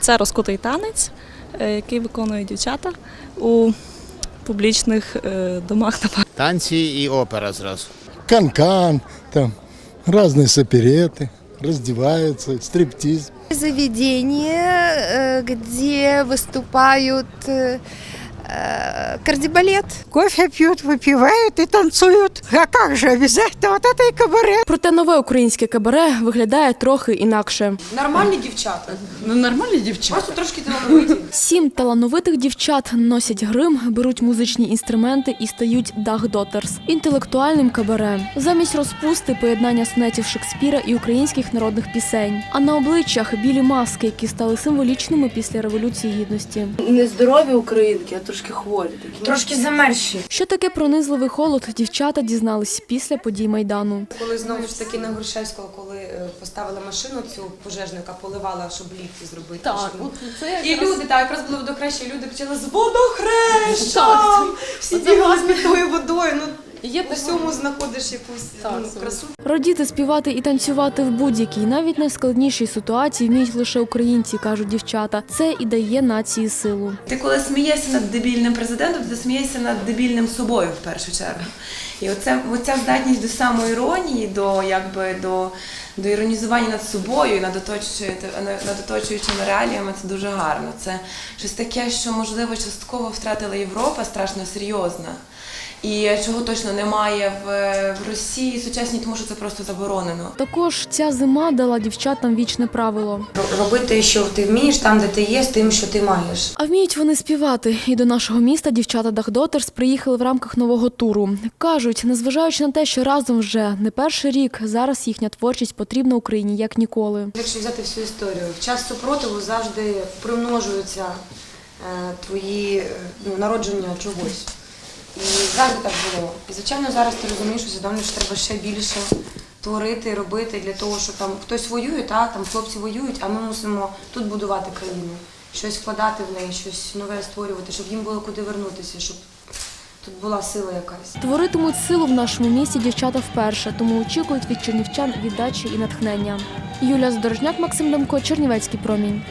Це розкутий танець, е, який виконують дівчата у публічних е, домах на Танці і опера зразу. канкан, там разные сопереты, раздеваются, стриптиз. заведение, э, где выступают э, э, кардибалет. Кофе пьют, выпивают и танцуют. А как же, обязательно вот это и кабаре. Проте нове українське кабаре виглядає трохи інакше. Нормальні дівчата. Ну, нормальні дівчата. Просто трошки талановиті. Сім талановитих дівчат носять грим, беруть музичні інструменти і стають дах-дотерс – інтелектуальним кабаре. Замість розпусти поєднання сонетів Шекспіра і українських народних пісень. А на обличчях білі маски, які стали символічними після революції гідності. Не здорові українки, а трошки хворі такі. Трошки замерші. Що таке пронизливий холод, дівчата дізнались після подій майдану. Коли знову ж таки на Грушевського, коли е, поставили машину цю пожежника, поливала, щоб ліфти зробити. Так, щоб- це І якраз- люди, так, якраз було до краще, люди почали з водохрещем! Всі бігали з питною водою. Ну, Є на всьому знаходиш якусь Так, ну, красу. Радіти, співати і танцювати в будь-якій, навіть найскладнішій ситуації вміють лише українці, кажуть дівчата. Це і дає нації силу. Ти коли смієшся над дебільним президентом, ти смієшся над дебільним собою в першу чергу. І оце, оця здатність до самоіронії, до якби до, до іронізування над собою і над оточуючими, над оточуючими реаліями це дуже гарно. Це щось таке, що можливо частково втратила Європа, страшно серйозна. І чого точно немає в, в Росії сучасній, тому що це просто заборонено. Також ця зима дала дівчатам вічне правило. Робити, що ти вмієш там, де ти є, з тим, що ти маєш. А вміють вони співати. І до нашого міста дівчата Дахдотерс приїхали в рамках нового туру. Кажуть, незважаючи на те, що разом вже не перший рік, зараз їхня творчість потрібна Україні як ніколи. Якщо взяти всю історію, в час супротиву завжди примножуються е, твої е, ну, народження чогось. Завжди так було. І звичайно, зараз ти розумієш, усвідомлюєш, що треба ще більше творити, робити для того, щоб там хтось воює, та, там хлопці воюють, а ми мусимо тут будувати країну, щось вкладати в неї, щось нове створювати, щоб їм було куди вернутися, щоб тут була сила якась. Творитимуть силу в нашому місті дівчата вперше, тому очікують від чернівчан віддачі і натхнення. Юлія Здорожняк, Максим Демко, Чернівецький промінь.